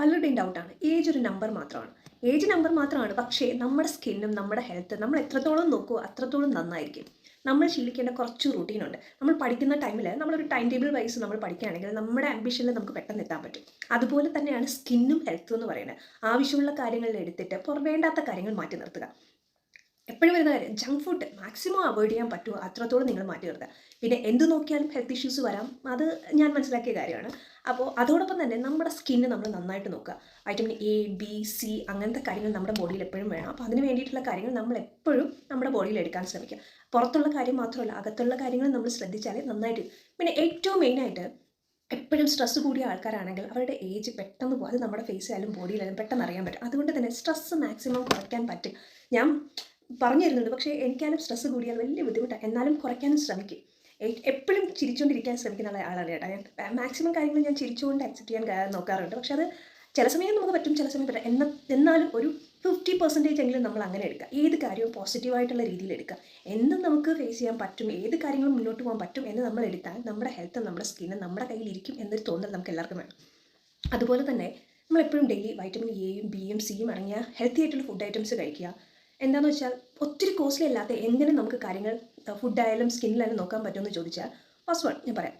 പലരുടെയും ഡൗട്ടാണ് ഏജ് ഒരു നമ്പർ മാത്രമാണ്. ഏജ് നമ്പർ മാത്രമാണ്. പക്ഷേ നമ്മുടെ സ്കിന്നും നമ്മുടെ ഹെൽത്ത് നമ്മൾ എത്രത്തോളം നോക്കുമോ അത്രത്തോളം നന്നായിരിക്കും. നമ്മൾ ശീലിക്കേണ്ട കുറച്ച് റൂട്ടീനുണ്ട് നമ്മൾ പഠിക്കുന്ന ടൈമിൽ നമ്മളൊരു ടൈം ടേബിൾ വൈസ് നമ്മൾ പഠിക്കുകയാണെങ്കിൽ നമ്മുടെ ആംബിഷനിൽ നമുക്ക് പെട്ടെന്ന് എത്താൻ പറ്റും. അതുപോലെ തന്നെയാണ് സ്കിന്നും ഹെൽത്തും എന്ന് പറയുന്നത്. ആവശ്യമുള്ള കാര്യങ്ങളിൽ എടുത്തിട്ട് വേണ്ടാത്ത കാര്യങ്ങൾ മാറ്റി നിർത്തുക. എപ്പോഴും വരുന്ന കാര്യം ജങ്ക് ഫുഡ് മാക്സിമം അവോയ്ഡ് ചെയ്യാൻ പറ്റുമോ? അത്രത്തോളം നിങ്ങൾ മാറ്റി നിർത്തുക. പിന്നെ എന്ത് നോക്കിയാലും ഹെൽത്ത് ഇഷ്യൂസ് വരാം. അത് ഞാൻ മനസ്സിലാക്കിയ കാര്യമാണ്. അപ്പോൾ അതോടൊപ്പം തന്നെ നമ്മുടെ സ്കിന്ന് നമ്മൾ നന്നായിട്ട് നോക്കുക. വൈറ്റമിൻ എ ബി സി അങ്ങനത്തെ കാര്യങ്ങൾ നമ്മുടെ ബോഡിയിൽ എപ്പോഴും വേണം. അപ്പോൾ അതിന് വേണ്ടിയിട്ടുള്ള കാര്യങ്ങൾ നമ്മൾ എപ്പോഴും നമ്മുടെ ബോഡിയിൽ എടുക്കാൻ ശ്രമിക്കുക. പുറത്തുള്ള കാര്യം മാത്രമല്ല അകത്തുള്ള കാര്യങ്ങൾ നമ്മൾ ശ്രദ്ധിച്ചാലേ നന്നായിട്ട് പിന്നെ ഏറ്റവും മെയിനായിട്ട് എപ്പോഴും സ്ട്രെസ് കൂടിയ ആൾക്കാരാണെങ്കിൽ അവരുടെ ഏജ് പെട്ടെന്ന് പോകും അത് നമ്മുടെ ഫേസിലായാലും ബോഡിയിലായാലും പെട്ടെന്ന് അറിയാൻ പറ്റും. അതുകൊണ്ട് തന്നെ സ്ട്രെസ് മാക്സിമം കുറയ്ക്കാൻ പറ്റും. ഞാൻ പറഞ്ഞു തരുന്നുണ്ട് പക്ഷേ എനിക്കാലും സ്ട്രെസ് കൂടിയാൽ വലിയ ബുദ്ധിമുട്ടാണ്. എന്നാലും കുറയ്ക്കാനും ശ്രമിക്കും. എപ്പോഴും ചിരിച്ചുകൊണ്ടിരിക്കാൻ ശ്രമിക്കുന്ന ആളെ- ആളാണ് ചേട്ടാ ഞാൻ മാക്സിമം കാര്യങ്ങൾ ഞാൻ ചിരിച്ചുകൊണ്ട് അക്സെപ്റ്റ് ചെയ്യാൻ നോക്കാറുണ്ട്. പക്ഷേ അത് ചില സമയം നമുക്ക് പറ്റും ചില സമയം പറ്റും എന്ന എന്നാലും ഒരു ഫിഫ്റ്റി പെർസെന്റേജ് എങ്കിലും നമ്മൾ അങ്ങനെ എടുക്കുക. ഏത് കാര്യവും പോസിറ്റീവായിട്ടുള്ള രീതിയിൽ എടുക്കുക. എന്നും നമുക്ക് ഫേസ് ചെയ്യാൻ പറ്റും ഏത് കാര്യങ്ങളും മുന്നോട്ട് പോകാൻ പറ്റും എന്ന് നമ്മൾ എടുത്താൽ നമ്മുടെ ഹെൽത്തും നമ്മുടെ സ്കിന്നും നമ്മുടെ കയ്യിൽ ഇരിക്കും എന്നൊരു തോന്നൽ നമുക്ക് എല്ലാവർക്കും വേണം. അതുപോലെ തന്നെ നമ്മളെപ്പോഴും ഡെയിലി വൈറ്റമിൻ എയും ബിയും സിയും അടങ്ങിയ ഹെൽത്തി ആയിട്ടുള്ള ഫുഡ് ഐറ്റംസ് കഴിക്കുക. എന്താണെന്ന് വെച്ചാൽ ഒത്തിരി കോസ്റ്റ്ലി അല്ലാത്ത എന്തിനും നമുക്ക് കാര്യങ്ങൾ ഫുഡായാലും സ്കിന്നിലായാലും നോക്കാൻ പറ്റുമെന്ന് ചോദിച്ചാൽ ഫസ്റ്റ് വൺ ഞാൻ പറയാം.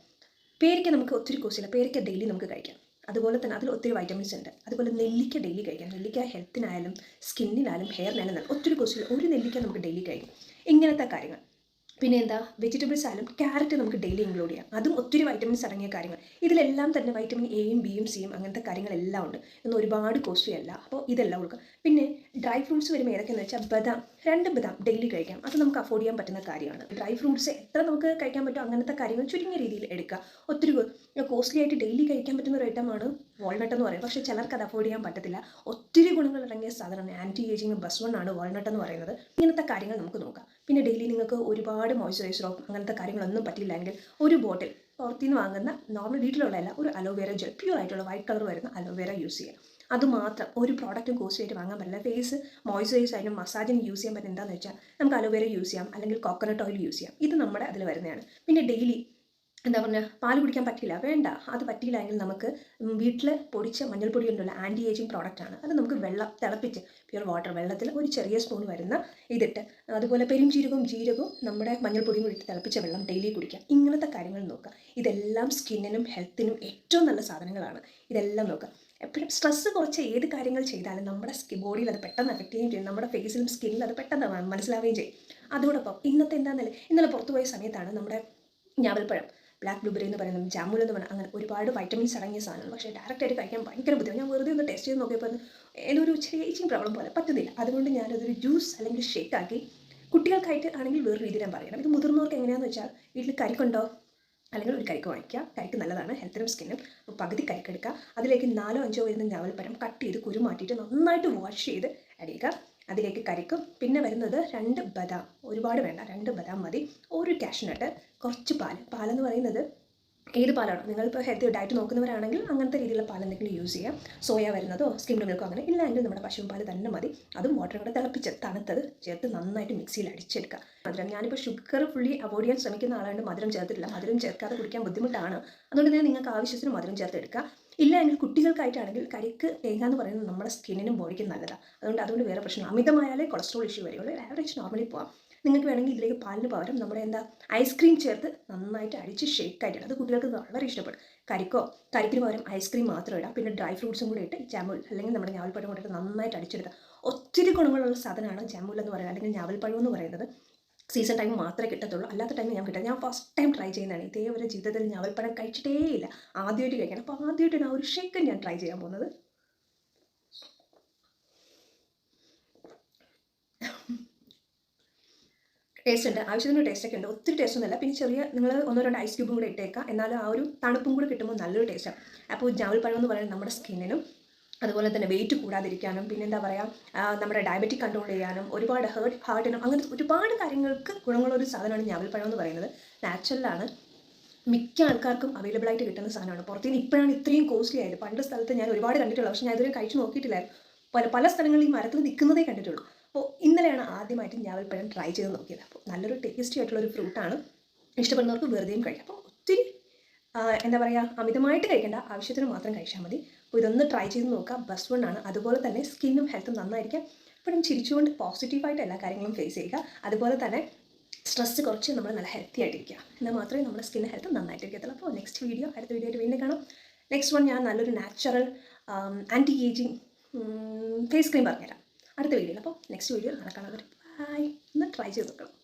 പേരിക്ക നമുക്ക് ഒത്തിരി കോസ്റ്റ്ലില്ല പേരിക്ക ഡെയിലി നമുക്ക് കഴിക്കാം. അതുപോലെ തന്നെ അതിൽ ഒത്തിരി വൈറ്റമിൻസ് ഉണ്ട്. അതുപോലെ നെല്ലിക്ക ഡെയിലി കഴിക്കാം. നെല്ലിക്ക ഹെൽത്തിനായാലും സ്കിന്നിനായാലും ഹെയറിനായാലും ഒത്തിരി കോസ്റ്റ്ലി ഒരു നെല്ലിക്ക നമുക്ക് ഡെയിലി കഴിക്കും. ഇങ്ങനത്തെ കാര്യങ്ങൾ. പിന്നെ എന്താ വെജിറ്റബിൾസ് ആയാലും ക്യാരറ്റ് നമുക്ക് ഡെയിലി ഇൻക്ലൂഡ് ചെയ്യാം. അതും ഒത്തിരി വൈറ്റമിൻസ് അടങ്ങിയ കാര്യങ്ങൾ. ഇതിലെല്ലാം തന്നെ വൈറ്റമിൻ എയും ബിയും സിയും അങ്ങനത്തെ കാര്യങ്ങളെല്ലാം ഉണ്ട്. എന്ന് ഒരുപാട് കോസ്റ്റ്ലി അല്ല. അപ്പോൾ ഇതെല്ലാം കൊടുക്കുക. പിന്നെ ഡ്രൈ ഫ്രൂട്ട്സ് വരുമ്പോൾ ഏതൊക്കെയെന്ന് വെച്ചാൽ ബദാം രണ്ട് ബദാം ഡെയിലി കഴിക്കാം. അത് നമുക്ക് അഫോർഡ് ചെയ്യാൻ പറ്റുന്ന കാര്യമാണ്. ഡ്രൈ ഫ്രൂട്ട്സ് എത്ര നമുക്ക് കഴിക്കാൻ പറ്റുമോ അങ്ങനത്തെ കാര്യങ്ങൾ ചുരുങ്ങിയ രീതിയിൽ എടുക്കുക. ഒത്തിരി കോസ്റ്റ്ലി ആയിട്ട് ഡെയിലി കഴിക്കാൻ പറ്റുന്ന ഒരു ഐറ്റമാണ് വാൾനട്ട് എന്ന് പറയും. പക്ഷേ ചിലർക്ക് അത് അഫോർഡ് ചെയ്യാൻ പറ്റത്തില്ല. ഒത്തിരി ഗുണങ്ങൾ ഇറങ്ങിയ സാധനമാണ് ആന്റി ഏജിങ് ബസ് വണ്ണാണ് വാൾനട്ട് എന്ന് പറയുന്നത്. ഇങ്ങനത്തെ കാര്യങ്ങൾ നമുക്ക് നോക്കാം. പിന്നെ ഡെയിലി നിങ്ങൾക്ക് ഒരുപാട് മോയ്സ്ചറൈസറോ അങ്ങനത്തെ കാര്യങ്ങളൊന്നും പറ്റിയില്ലെങ്കിൽ ഒരു ബോട്ടിൽ പുറത്തുനിന്ന് വാങ്ങുന്ന നോർമൽ വീട്ടിലുള്ളതല്ല ഒരു അലോവേര ജെൽ പ്യൂർ ആയിട്ടുള്ള വൈറ്റ് കളർ വരുന്ന അലോവേര യൂസ് ചെയ്യുക അതുമാത്രം ഒരു പ്രോഡക്റ്റും കോസ്റ്റ് ആയിട്ട് വാങ്ങാൻ പറ്റില്ല. ഫേസ് മോയ്സ്ചറൈസ് ആയാലും മസാജിന് യൂസ് ചെയ്യാൻ പറ്റുന്ന എന്താണെന്ന് വെച്ചാൽ നമുക്ക് അലോവേര യൂസ് ചെയ്യാം അല്ലെങ്കിൽ കോക്കനട്ട് ഓയിൽ യൂസ് ചെയ്യാം. ഇത് നമ്മുടെ അതിൽ വരുന്നതാണ്. പിന്നെ ഡെയിലി എന്താ പറഞ്ഞാൽ പാൽ കുടിക്കാൻ പറ്റില്ല വേണ്ട. അത് പറ്റിയില്ല എങ്കിൽ നമുക്ക് വീട്ടിൽ പൊടിച്ച മഞ്ഞൾപ്പൊടി കൊണ്ടുള്ള ആന്റി ഏജിങ് പ്രോഡക്റ്റ് ആണ്. അത് നമുക്ക് വെള്ളം തിളപ്പിച്ച് പ്യുവർ വാട്ടർ വെള്ളത്തിൽ ഒരു ചെറിയ സ്പൂൺ വരുന്ന ഇതിട്ട് അതുപോലെ പെരുംജീരകവും ജീരകവും നമ്മുടെ മഞ്ഞൾപ്പൊടിയും കൂടി തിളപ്പിച്ച വെള്ളം ഡെയിലി കുടിക്കാം. ഇങ്ങനത്തെ കാര്യങ്ങൾ നോക്കുക. ഇതെല്ലാം സ്കിന്നിനും ഹെൽത്തിനും ഏറ്റവും നല്ല സാധനങ്ങളാണ്. ഇതെല്ലാം നോക്കുക. എപ്പോഴും സ്ട്രെസ്സ് കുറച്ച് ഏത് കാര്യങ്ങൾ ചെയ്താലും നമ്മുടെ സ്കി ബോഡിയിൽ അത് പെട്ടെന്ന് എഫക്റ്റ് ചെയ്യുകയും ചെയ്യും. നമ്മുടെ ഫേസിലും സ്കിന്നിലും അത് പെട്ടെന്ന് മനസ്സിലാവുകയും ചെയ്യും. അതോടൊപ്പം ഇന്നത്തെ എന്താണെന്നല്ലേ ഇന്നലെ പുറത്തു പോയ സമയത്താണ് നമ്മുടെ ഞാവൽപ്പഴം. ബ്ലാക്ക് ബ്ലൂബെറി എന്ന് പറയുന്നത് ജാമുൽ എന്ന് പറയുന്നത് അങ്ങനെ ഒരുപാട് വൈറ്റമിൻസ് അടങ്ങിയ സാധനമാണ്. പക്ഷേ ഡയറക്റ്റ് ആയിട്ട് കഴിക്കാൻ ഭയങ്കര ബുദ്ധിമുട്ട് ഞാൻ വെറുതെ ഒന്ന് ടെസ്റ്റ് ചെയ്ത് നോക്കിയപ്പോൾ ഏതോ ഒരു ചേച്ചിങ് പ്രോബ്ലം പോലെ പറ്റുന്നില്ല. അതുകൊണ്ട് ഞാനതൊരു ജ്യൂസ് അല്ലെങ്കിൽ ഷേക്ക് ആക്കി കുട്ടികൾക്കായിട്ട് ആണെങ്കിൽ വേറെ രീതിയിൽ ഞാൻ പറയണം. ഇത് മുതിർന്നവർക്ക് എങ്ങനെയാന്ന് വെച്ചാൽ വീട്ടിൽ കരിക്കുണ്ടോ? അല്ലെങ്കിൽ ഒരു കരിക്ക് വാങ്ങിക്കുക. കരിക്ക് നല്ലതാണ്. ഹെൽത്തിനും സ്കിന്നും പകുതി കരിക്കെടുക്കുക അതിലേക്ക് നാലോ അഞ്ചോ വരുന്ന ഞാവൽപ്പരം കട്ട് ചെയ്ത് കുരു മാറ്റിയിട്ട് നന്നായിട്ട് വാഷ് ചെയ്ത് അടിയുക അതിലേക്ക് കരിക്കും. പിന്നെ വരുന്നത് രണ്ട് ബദാം. ഒരുപാട് വേണ്ട രണ്ട് ബദാം മതി. ഒരു കാഷ്നട്ട് കുറച്ച് പാൽ പാലെന്ന് പറയുന്നത് ഏത് പാലാണോ? നിങ്ങളിപ്പോൾ ഹെൽത്തി ഡയറ്റ് നോക്കുന്നവരാണെങ്കിൽ അങ്ങനത്തെ രീതിയിലുള്ള പാൽ എന്തെങ്കിലും യൂസ് ചെയ്യാം. സോയ വരുന്നതോ സ്കിംഡ് മിൽക്കോ അങ്ങനെ ഇല്ലെങ്കിൽ നമ്മുടെ പശുവും പാൽ തന്നെ മതി. അതും വാട്ടറും കൂടെ തിളപ്പിച്ച് തണുത്തത് ചേർത്ത് നന്നായിട്ട് മിക്സിയിൽ അടിച്ചെടുക്കുക. മധുരം. ഞാനിപ്പോൾ ഷുഗർ ഫുള്ളി അവോയ്ഡ് ചെയ്യാൻ ശ്രമിക്കുന്ന ആളായതുകൊണ്ട് മധുരം ചേർത്തിട്ടില്ല. മധുരം ചേർക്കാതെ കുടിക്കാൻ ബുദ്ധിമുട്ടാണ്. അതുകൊണ്ട് തന്നെ നിങ്ങൾക്ക് ആവശ്യത്തിന് മധുരം ചേർത്ത് എടുക്കുക ഇല്ല എങ്കിൽ കുട്ടികൾക്കായിട്ടാണെങ്കിൽ കരിക്ക് തേങ്ങ എന്ന് പറയുന്നത് നമ്മുടെ സ്കിന്നിനും ബോഡിക്കും നല്ലതാണ് അതുകൊണ്ട് അതുകൊണ്ട് വേറെ പ്രശ്നം അമിതമായാലേ കൊളസ്ട്രോൾ ഇഷ്യൂ വരികയുള്ളൂ ആവറേജ് നോർമലി പോവാം. നിങ്ങൾക്ക് വേണമെങ്കിൽ ഇതിലേക്ക് പാലിന് പകരം നമ്മുടെ എന്താ ഐസ്ക്രീം ചേർത്ത് നന്നായിട്ട് അടിച്ച് ഷേക്ക് ആയിട്ടാണ് അത് കുട്ടികൾക്ക് വളരെ ഇഷ്ടപ്പെടും. കരിക്കോ കരിക്കിന് പകരം ഐസ്ക്രീം മാത്രം ഇടാം. പിന്നെ ഡ്രൈ ഫ്രൂട്ട്സും കൂടി ഇട്ട് ജാമുൽ അല്ലെങ്കിൽ നമ്മുടെ ഞാവൽപ്പഴം കൊണ്ടിട്ട് നന്നായിട്ട് അടിച്ചെടുക്കുക. ഒത്തിരി ഗുണങ്ങളുള്ള സാധനമാണ് ജാമുൽ എന്ന് പറയുന്നത് അല്ലെങ്കിൽ ഞാവൽപ്പഴം എന്ന് പറയുന്നത്. സീസൺ ടൈം മാത്രമേ കിട്ടത്തുള്ളൂ. അല്ലാത്ത ടൈമിൽ ഞാൻ കിട്ടാം. ഞാൻ ഫസ്റ്റ് ടൈം ട്രൈ ചെയ്യുന്നതാണ്. ഇതേവരെ ജീവിതത്തിൽ ഞാവൽപ്പഴം കഴിച്ചിട്ടേ ഇല്ല ആദ്യമായിട്ട് കഴിക്കണം. അപ്പോൾ ആദ്യമായിട്ട് ഞാൻ ഒരു ഷേക്ക് ഞാൻ ട്രൈ ചെയ്യാൻ പോകുന്നത്. ടേസ്റ്റ് ഉണ്ട്. ആവശ്യത്തിന് ടേസ്റ്റ് ഒക്കെ ഉണ്ട്. ഒത്തിരി ടേസ്റ്റ് ഒന്നുമില്ല. പിന്നെ ചെറിയ നിങ്ങൾ ഒന്നോ രണ്ട് ഐസ് ക്യൂബും കൂടെ ഇട്ടേക്കാം. എന്നാലും ആ ഒരു തണുപ്പും കൂടെ കിട്ടുമ്പോൾ നല്ലൊരു ടേസ്റ്റാണ് അപ്പോൾ പഴം എന്ന് പറയുന്നത് നമ്മുടെ സ്കിന്നിനും അതുപോലെ തന്നെ വെയിറ്റ് കൂടാതിരിക്കാനും പിന്നെന്താ പറയുക നമ്മുടെ ഡയബറ്റിക് കൺട്രോൾ ചെയ്യാനും ഒരുപാട് ഹേർട്ട് ഹാർട്ടിനും അങ്ങനത്തെ ഒരുപാട് കാര്യങ്ങൾക്ക് ഗുണങ്ങളൊരു ഒരു സാധനമാണ് ഞാവൽപ്പഴം എന്ന് പറയുന്നത്. നാച്ചുറലാണ് മിക്ക ആൾക്കാർക്കും അവൈലബിൾ ആയിട്ട് കിട്ടുന്ന സാധനമാണ്. പുറത്തുനിന്ന് ഇപ്പോഴാണ് ഇത്രയും കോസ്റ്റ്ലി ആയത്. പണ്ട് സ്ഥലത്ത് ഞാൻ ഒരുപാട് കണ്ടിട്ടുള്ളൂ. പക്ഷേ ഞാൻ ഇതുവരെ കഴിച്ചു നോക്കിയിട്ടില്ലായിരുന്നു. പല പല സ്ഥലങ്ങളിൽ ഈ മരത്തിൽ നിൽക്കുന്നതേ കണ്ടിട്ടുള്ളൂ. അപ്പോൾ ഇന്നലെയാണ് ആദ്യമായിട്ട് ഞാവൽപ്പഴം ട്രൈ ചെയ്ത് നോക്കിയത്. അപ്പോൾ നല്ലൊരു ടേസ്റ്റി ആയിട്ടുള്ള ഒരു ഫ്രൂട്ടാണ് ഇഷ്ടപ്പെടുന്നവർക്ക് വെറുതെയും കഴിക്കാം. അപ്പോൾ ഒത്തിരി എന്താ പറയുക അമിതമായിട്ട് കഴിക്കേണ്ട. ആവശ്യത്തിന് മാത്രം കഴിച്ചാൽ മതി. അപ്പോൾ ഇതൊന്ന് ട്രൈ ചെയ്ത് നോക്കുക ബെസ്റ്റ് വൺ ആണ്. അതുപോലെ തന്നെ സ്കിന്നും ഹെൽത്തും നന്നായിരിക്കാം. എപ്പോഴും ചിരിച്ചുകൊണ്ട് പോസിറ്റീവായിട്ട് എല്ലാ കാര്യങ്ങളും ഫേസ് ചെയ്യുക. അതുപോലെ തന്നെ സ്ട്രെസ് കുറച്ച് നമ്മൾ നല്ല ഹെൽത്തി ആയിട്ടിരിക്കുക. എന്നാൽ മാത്രമേ നമ്മുടെ സ്കിൻ ഹെൽത്ത് നന്നായിട്ടിരിക്കത്തുള്ളൂ. അപ്പോൾ നെക്സ്റ്റ് വീഡിയോ അടുത്ത വീഡിയോ വീണ്ടും കാണാം. നെക്സ്റ്റ് വൺ ഞാൻ നല്ലൊരു natural anti ageing face cream പറഞ്ഞുതരാം. അടുത്ത വീഡിയോയിൽ അപ്പോൾ നെക്സ്റ്റ് വീഡിയോ നടക്കണം ബൈ ഒന്ന് ട്രൈ ചെയ്ത് നോക്കണം.